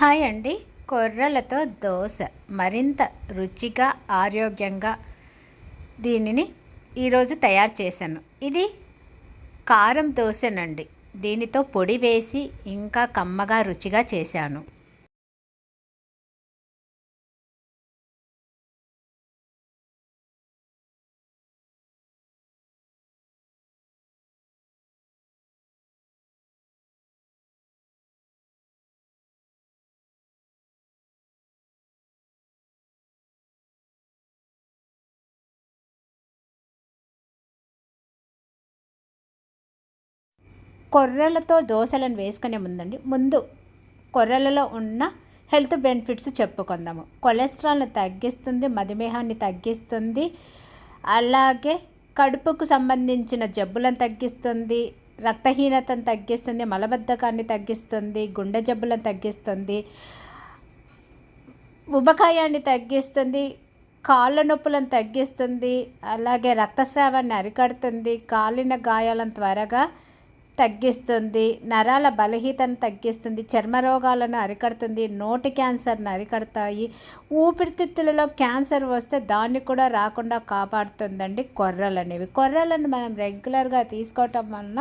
Hi అండి. కొర్రలతో దోశ. మరింత రుచిగా ఆరోగ్యంగా దీనిని ఈరోజు తయారు చేశాను. ఇది కారం దోశనండి. దీనితో పొడి వేసి ఇంకా కమ్మగా రుచిగా చేశాను. కొర్రలతో దోశలను వేసుకునే ముందండి. ముందు కొర్రలలో ఉన్న హెల్త్ బెనిఫిట్స్ చెప్పుకుందాము. కొలెస్ట్రాల్ని తగ్గిస్తుంది మధుమేహాన్ని తగ్గిస్తుంది అలాగే కడుపుకు సంబంధించిన జబ్బులను తగ్గిస్తుంది రక్తహీనతను తగ్గిస్తుంది మలబద్ధకాన్ని తగ్గిస్తుంది గుండె జబ్బులను తగ్గిస్తుంది ఉబకాయాన్ని తగ్గిస్తుంది కాళ్ళ నొప్పులను తగ్గిస్తుంది అలాగే రక్తస్రావాన్ని అరికడుతుంది కాలిన గాయాలను త్వరగా తగ్గిస్తుంది నరాల బలహీతను తగ్గిస్తుంది చర్మ రోగాలను అరికడుతుంది నోటి క్యాన్సర్ను అరికడతాయి ఊపిరితిత్తులలో క్యాన్సర్ వస్తే దాన్ని కూడా రాకుండా కాపాడుతుందండి కొర్రలు అనేవి కొర్రలను మనం రెగ్యులర్గా తీసుకోవటం వలన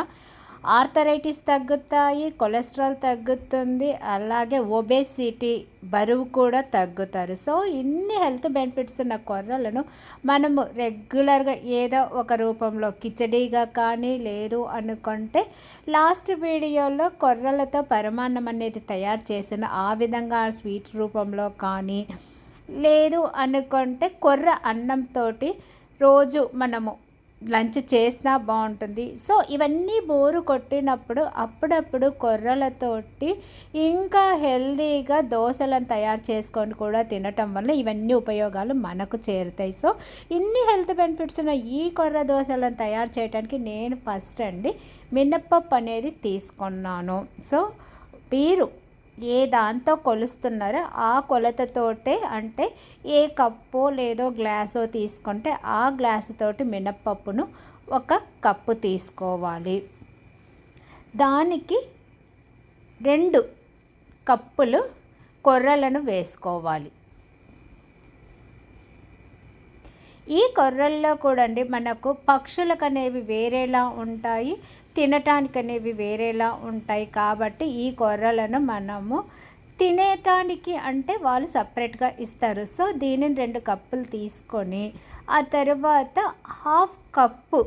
ఆర్థరైటిస్ తగ్గుతాయి కొలెస్ట్రాల్ తగ్గుతుంది అలాగే ఒబేసిటీ బరువు కూడా తగ్గుతారు. సో ఇన్ని హెల్త్ బెనిఫిట్స్ ఉన్న కొర్రలను మనము రెగ్యులర్గా ఏదో ఒక రూపంలో కిచడీగా కానీ లేదు అనుకుంటే లాస్ట్ వీడియోలో కొర్రలతో పరమాన్నం అనేది తయారు చేసిన ఆ విధంగా స్వీట్ రూపంలో కానీ లేదు అనుకుంటే కొర్ర అన్నంతో రోజు మనము లంచ్ చేసినా బాగుంటుంది. సో ఇవన్నీ బోరు కొట్టినప్పుడు అప్పుడప్పుడు కొర్రలతోటి ఇంకా హెల్దీగా దోశలను తయారు చేసుకొని కూడా తినటం వల్ల ఇవన్నీ ఉపయోగాలు మనకు చేరుతాయి. సో ఇన్ని హెల్త్ బెనిఫిట్స్ ఉన్న ఈ కొర్ర దోశలను తయారు చేయడానికి నేను ఫస్ట్ అండి మినప్పప్పు అనేది తీసుకున్నాను. సో మీరు ఏ దాంతో కొలుస్తున్నారో ఆ కొలతతోటే అంటే ఏ కప్పో లేదో గ్లాసో తీసుకుంటే ఆ గ్లాసుతోటి మినప్పప్పును ఒక కప్పు తీసుకోవాలి. దానికి రెండు కప్పులు కొర్రలను వేసుకోవాలి. ఈ కొర్రల్లో కూడా అండి మనకు పక్షులకు అనేవి వేరేలా ఉంటాయి తినటానికి అనేవి వేరేలా ఉంటాయి. కాబట్టి ఈ కొర్రలను మనము తినేటానికి అంటే వాళ్ళు సపరేట్గా ఇస్తారు. సో దీనిని రెండు కప్పులు తీసుకొని ఆ తర్వాత హాఫ్ కప్పు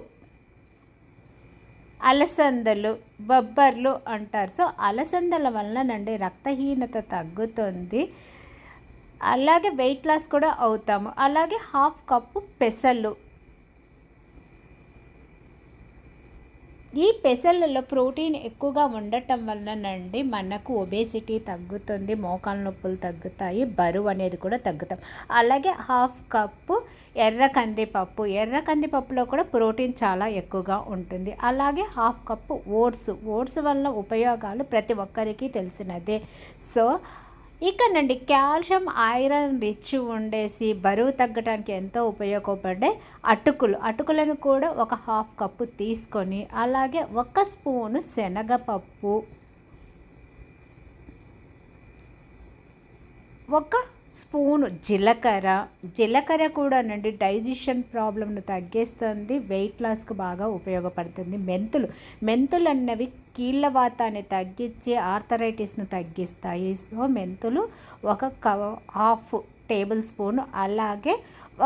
అలసందలు బొబ్బర్లు అంటారు. సో అలసందల వలన నండి రక్తహీనత తగ్గుతుంది. అలాగే వెయిట్ లాస్ కూడా అవుతాము. అలాగే హాఫ్ కప్పు పెసలు ఈ పెసలలో ప్రోటీన్ ఎక్కువగా ఉండటం వలనండి మనకు ఒబేసిటీ తగ్గుతుంది మోకాల నొప్పులు తగ్గుతాయి బరువు అనేది కూడా తగ్గుతాం. అలాగే హాఫ్ కప్పు ఎర్ర కందిపప్పు. ఎర్ర కందిపప్పులో కూడా ప్రోటీన్ చాలా ఎక్కువగా ఉంటుంది. అలాగే హాఫ్ కప్పు ఓట్స్. ఓట్స్ వలన ఉపయోగాలు ప్రతి ఒక్కరికి తెలిసినదే. సో ఇకనండి కాల్షియం ఐరన్ రిచ్ ఉండేసి బరువు తగ్గడానికి ఎంతో ఉపయోగపడే అటుకులు. అటుకులను కూడా ఒక హాఫ్ కప్పు తీసుకొని అలాగే ఒక స్పూను శనగపప్పు ఒక స్పూను జీలకర్ర. జీలకర్ర కూడా నండి డైజెషన్ ప్రాబ్లమ్ను తగ్గిస్తుంది వెయిట్ లాస్కు బాగా ఉపయోగపడుతుంది. మెంతులు మెంతులు అన్నవి కీళ్ళ వాతాన్ని తగ్గించి ఆర్థరైటిస్ను తగ్గిస్తాయి. సో మెంతులు ఒక హాఫ్ టేబుల్ స్పూన్ అలాగే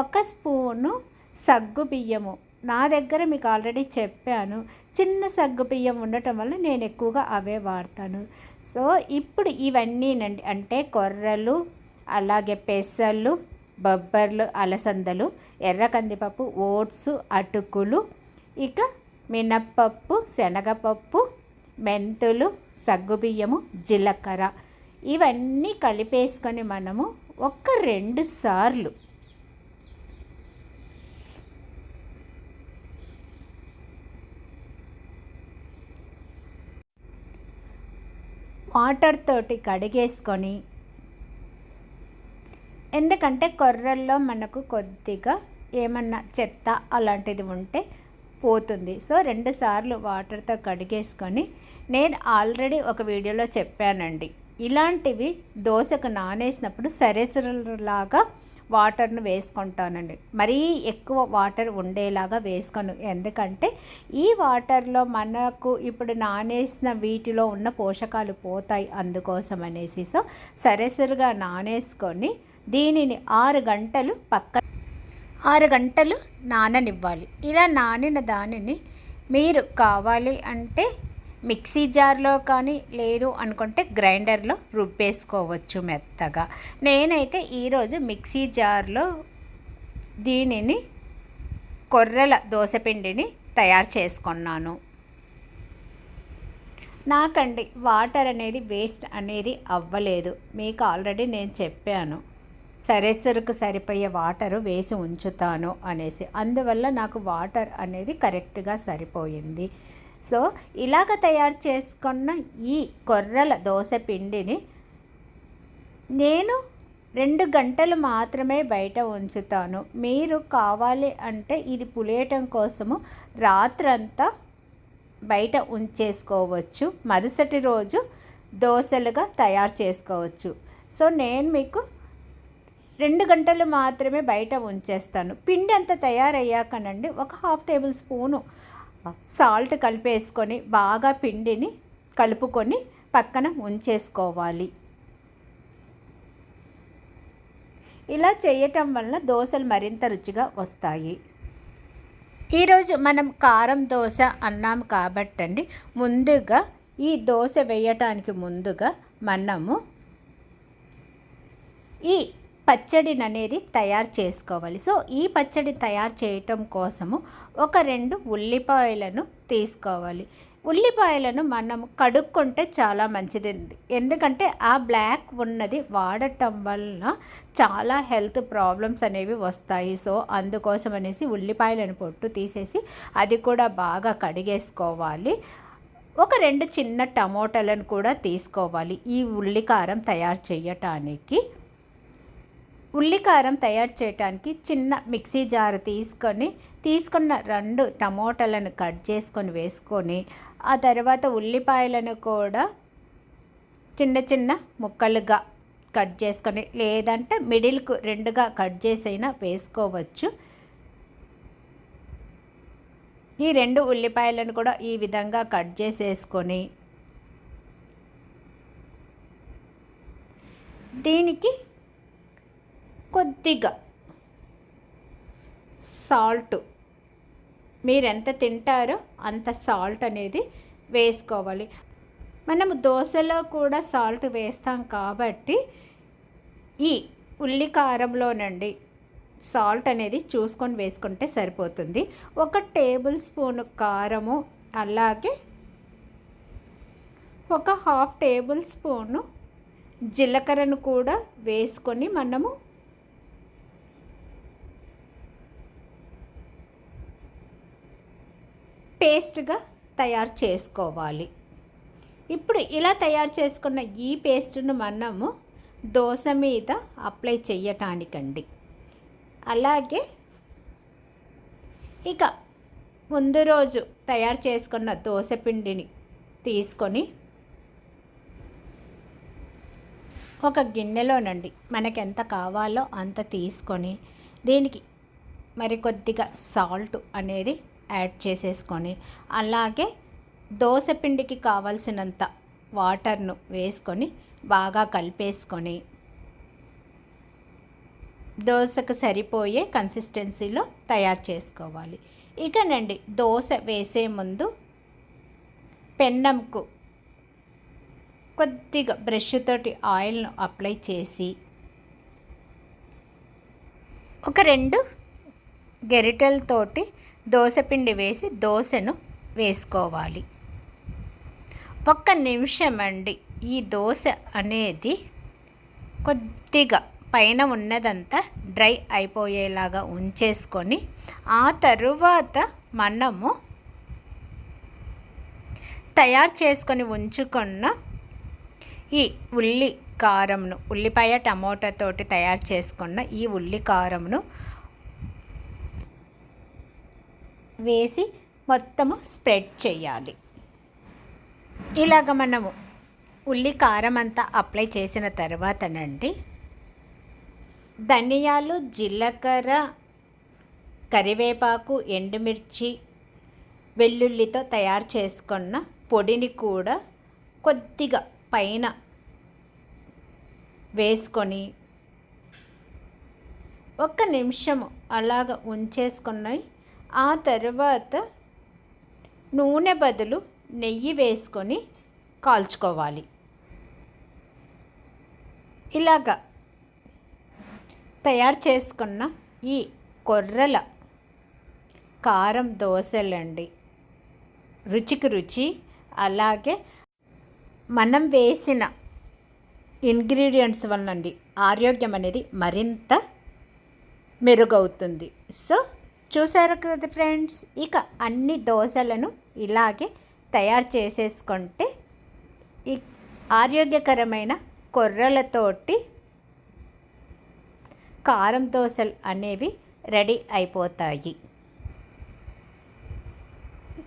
ఒక స్పూను సగ్గు బియ్యము. నా దగ్గర మీకు ఆల్రెడీ చెప్పాను చిన్న సగ్గు బియ్యం ఉండటం వల్ల నేను ఎక్కువగా అవే వాడతాను. సో ఇప్పుడు ఇవన్నీనండి అంటే కొర్రలు అలాగే పెసర్లు బొబ్బర్లు అలసందలు ఎర్ర కందిపప్పు ఓట్స్ అటుకులు ఇక మినప్పప్పు శనగపప్పు మెంతులు సగ్గుబియ్యము జీలకర్ర. ఇవన్నీ కలిపేసుకొని మనము ఒక రెండు సార్లు వాటర్ తోటి కడిగేసుకొని ఎందుకంటే కొర్రల్లో మనకు కొద్దిగా ఏమన్నా చెత్త అలాంటిది ఉంటే పోతుంది. సో రెండు సార్లు వాటర్తో కడిగేసుకొని నేను ఆల్రెడీ ఒక వీడియోలో చెప్పానండి. ఇలాంటివి దోశకు నానేసినప్పుడు సరేసరులాగా వాటర్ను వేసుకుంటానండి. మరీ ఎక్కువ వాటర్ ఉండేలాగా వేసుకోను. ఎందుకంటే ఈ వాటర్లో మనకు ఇప్పుడు నానేసిన వీటిలో ఉన్న పోషకాలు పోతాయి అందుకోసం అనేసి సో సరేసరిగా నానేసుకొని దీనిని ఆరు గంటలు పక్క ఆరు గంటలు నాననివ్వాలి. ఇలా నానిన దానిని మీరు కావాలి అంటే మిక్సీ జార్లో కానీ లేదు అనుకుంటే గ్రైండర్లో రుబ్బేసుకోవచ్చు మెత్తగా. నేనైతే ఈరోజు మిక్సీ జార్లో దీనిని కొర్రల దోశపిండిని తయారు చేసుకున్నాను. నాకండి వాటర్ అనేది వేస్ట్ అనేది అవ్వలేదు. మీకు ఆల్రెడీ నేను చెప్పాను. సరస్సుకు సరిపోయే వాటర్ వేసి ఉంచుతాను అనేసి. అందువల్ల నాకు వాటర్ అనేది కరెక్ట్గా సరిపోయింది. సో ఇలాగ తయారు చేసుకున్న ఈ కొర్రల దోశ పిండిని నేను రెండు గంటలు మాత్రమే బయట ఉంచుతాను. మీరు కావాలి అంటే ఇది పులియటం కోసము రాత్రంతా బయట ఉంచేసుకోవచ్చు. మరుసటి రోజు దోశలుగా తయారు చేసుకోవచ్చు. సో నేను మీకు రెండు గంటలు మాత్రమే బయట ఉంచేస్తాను. పిండి అంతా తయారయ్యాకనండి ఒక హాఫ్ టేబుల్ స్పూను సాల్ట్ కలిపేసుకొని బాగా పిండిని కలుపుకొని పక్కన ఉంచేసుకోవాలి. ఇలా చేయటం వలన దోశలు మరింత రుచిగా వస్తాయి. ఈరోజు మనం కారం దోశ అన్నాం కాబట్టండి. ముందుగా ఈ దోశ వేయటానికి ముందుగా మనము ఈ పచ్చడిని అనేది తయారు చేసుకోవాలి. సో ఈ పచ్చడి తయారు చేయటం కోసము ఒక రెండు ఉల్లిపాయలను తీసుకోవాలి. ఉల్లిపాయలను మనం కడుక్కుంటే చాలా మంచిది. ఎందుకంటే ఆ బ్లాక్ ఉన్నది వాడటం వలన చాలా హెల్త్ ప్రాబ్లమ్స్ అనేవి వస్తాయి. సో అందుకోసం అనేసి ఉల్లిపాయలను పొట్టు తీసేసి అది కూడా బాగా కడిగేసుకోవాలి. ఒక రెండు చిన్న టమోటాలను కూడా తీసుకోవాలి. ఈ ఉల్లికారం తయారు చేయటానికి. ఉల్లికారం తయారు చేయడానికి చిన్న మిక్సీ జార్ తీసుకొని తీసుకున్న రెండు టమోటాలను కట్ చేసుకొని వేసుకొని ఆ తర్వాత ఉల్లిపాయలను కూడా చిన్న చిన్న ముక్కలుగా కట్ చేసుకొని లేదంటే మిడిల్కు రెండుగా కట్ చేసైనా వేసుకోవచ్చు. ఈ రెండు ఉల్లిపాయలను కూడా ఈ విధంగా కట్ చేసేసుకొని దీనికి కొద్దిగా సాల్ట్ మీరు ఎంత తింటారో అంత సాల్ట్ అనేది వేసుకోవాలి. మనము దోశలో కూడా సాల్ట్ వేస్తాం కాబట్టి ఈ ఉల్లి కారంలోనండి సాల్ట్ అనేది చూసుకొని వేసుకుంటే సరిపోతుంది. ఒక టేబుల్ స్పూన్ కారము అలాగే ఒక హాఫ్ టేబుల్ స్పూను జీలకర్రను కూడా వేసుకొని మనము పేస్ట్గా తయారు చేసుకోవాలి. ఇప్పుడు ఇలా తయారు చేసుకున్న ఈ పేస్ట్ను మనము దోశ మీద అప్లై చేయటానికండి అలాగే ఇక ముందు రోజు తయారు చేసుకున్న దోశ పిండిని తీసుకొని ఒక గిన్నెలోనండి మనకి ఎంత కావాలో అంత తీసుకొని దీనికి మరి కొద్దిగా సాల్ట్ అనేది యాడ్ చేసేసుకొని అలాగే దోశ పిండికి కావలసినంత వాటర్ను వేసుకొని బాగా కలిపేసుకొని దోశకు సరిపోయే కన్సిస్టెన్సీలో తయారు చేసుకోవాలి. ఇకనండి దోశ వేసే ముందు పెన్నంకు కొద్దిగా బ్రష్ తోటి ఆయిల్ను అప్లై చేసి ఒక రెండు గెరిటెలతోటి దోశపిండి వేసి దోశను వేసుకోవాలి. ఒక్క నిమిషం అండి ఈ దోశ అనేది కొద్దిగా పైన ఉన్నదంతా డ్రై అయిపోయేలాగా ఉంచేసుకొని ఆ తరువాత మనము తయారు చేసుకొని ఉంచుకున్న ఈ ఉల్లి కారంను ఉల్లిపాయ టమోటాతోటి తయారు చేసుకున్న ఈ ఉల్లి కారంను వేసి మొత్తము స్ప్రెడ్ చేయాలి. ఇలాగ మనము ఉల్లి కారం అంతా అప్లై చేసిన తర్వాతనండి ధనియాలు జీలకర్ర కరివేపాకు ఎండుమిర్చి వెల్లుల్లితో తయారు చేసుకున్న పొడిని కూడా కొద్దిగా పైన వేసుకొని ఒక్క నిమిషము అలాగ ఉంచేసుకున్నాయి. ఆ తర్వాత నూనె బదులు నెయ్యి వేసుకొని కాల్చుకోవాలి. ఇలాగా తయారు చేసుకున్న ఈ కొర్రల కారం దోశలండి. రుచికి రుచి అలాగే మనం వేసిన ఇంగ్రీడియంట్స్ వల్లండి ఆరోగ్యం అనేది మరింత మెరుగవుతుంది. సో చూసారు కదా ఫ్రెండ్స్? ఇక అన్ని దోశలను ఇలాగే తయారు చేసేసుకుంటే ఈ ఆరోగ్యకరమైన కొర్రలతోటి కారం దోశలు అనేవి రెడీ అయిపోతాయి.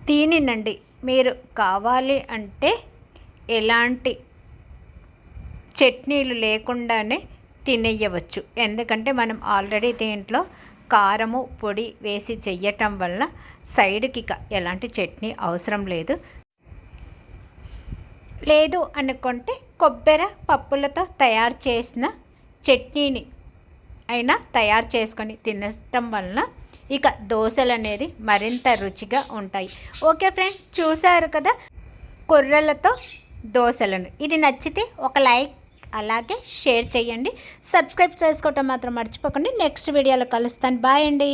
దీనినండి మీరు కావాలి అంటే ఎలాంటి చట్నీలు లేకుండానే తినేయవచ్చు. ఎందుకంటే మనం ఆల్రెడీ దీంట్లో కారము పొడి వేసి చెయ్యటం వల్ల సైడ్కి ఇక ఎలాంటి చట్నీ అవసరం లేదు. లేదు అనుకుంటే కొబ్బరి పప్పులతో తయారు చేసిన చట్నీని అయినా తయారు చేసుకొని తినటం వలన ఇక దోశలు అనేది మరింత రుచిగా ఉంటాయి. ఓకే ఫ్రెండ్స్ చూసారు కదా? కొర్రలతో దోశలను. ఇది నచ్చితే ఒక లైక్ అలాగే షేర్ చేయండి. సబ్స్క్రైబ్ చేసుకోవటం మాత్రం మర్చిపోకండి. నెక్స్ట్ వీడియోలో కలుస్తాను. బాయ్ అండి.